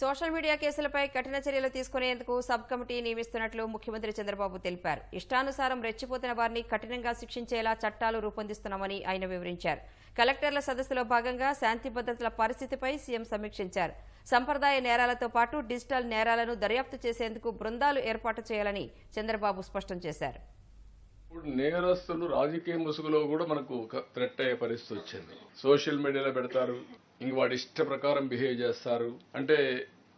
Social media కేసులపై కఠిన చర్యలు తీసుకునేందుకు సబ్ కమిటీ నియమిస్తున్నట్లు ముఖ్యమంత్రి చంద్రబాబు తెలిపారు. ఇష్టానుసారం రెచ్చిపోతున్న వారిని కఠినంగా శిక్షించేలా చట్టాలు రూపొందిస్తున్నామని ఆయన వివరించారు. కలెక్టర్ల సదస్సులో భాగంగా శాంతి భద్రతల పరిస్థితిపై సీఎం సమీక్షించారు. సంప్రదాయ నేరాలతో పాటు డిజిటల్ నేరాలను దర్యాప్తు చేసేందుకు బృందాలు ఏర్పాటు చేయాలని చంద్రబాబు స్పష్టం చేశారు. ఇప్పుడు నేరస్తులు రాజకీయ ముసుగులో కూడా మనకు థ్రెట్ అయ్యే పరిస్థితి వచ్చింది. సోషల్ మీడియాలో పెడతారు ఇంక వాడి ఇష్ట ప్రకారం బిహేవ్ చేస్తారు. అంటే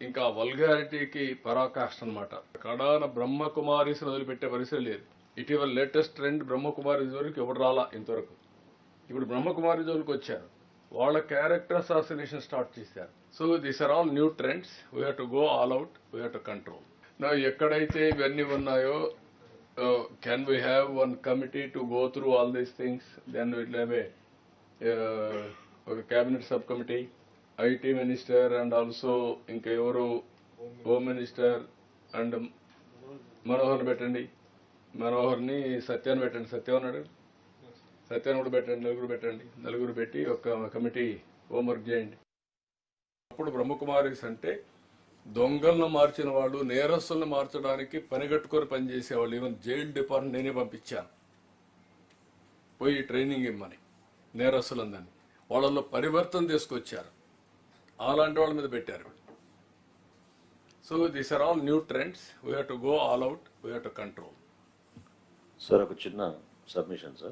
ఇంకా వల్గారిటీకి పరాకాష్ట అనమాట కడాన బ్రహ్మకుమారిస్ వదిలిపెట్టే పరిస్థితి లేదు. ఇటీవల లేటెస్ట్ ట్రెండ్ బ్రహ్మకుమారి వరకు ఎవరు రాలా ఇంతవరకు? ఇప్పుడు బ్రహ్మకుమారి జోలికి వచ్చారు. వాళ్ళ క్యారెక్టర్ అసాసినేషన్ స్టార్ట్ చేశారు. So these are all new trends. We have to go all out we have to control నా ఎక్కడైతే ఇవన్నీ ఉన్నాయో can we have one committee to go through all these things then will have a ఒక cabinet sub committee IT minister and also ఇంకా ఎవరు home minister and Manohar పెట్టండి. మనోహర్ని సత్యాన్ని పెట్టండి. సత్యం అన్నాడు సత్యాన్ని కూడా పెట్టండి. నలుగురు పెట్టండి. నలుగురు పెట్టి ఒక కమిటీ హోంవర్క్ చేయండి. అప్పుడు బ్రహ్మకుమారిస్ అంటే దొంగలను మార్చిన వాళ్ళు నేరస్తులను మార్చడానికి పనిగట్టుకొని పనిచేసేవాళ్ళు. ఈవెన్ జైల్ డిపార్ట్మెంట్ నేనే పంపించాను. పోయి ట్రైనింగ్ ఇమ్మని. నేరస్తులందరినీ. వాళ్ళల్లో పరివర్తన తీసుకొచ్చారు. అలాంటి వాళ్ళ మీద పెట్టారు. So these are all new trends we have to go all out we have to control sir ఒక చిన్న సబ్మిషన్ సార్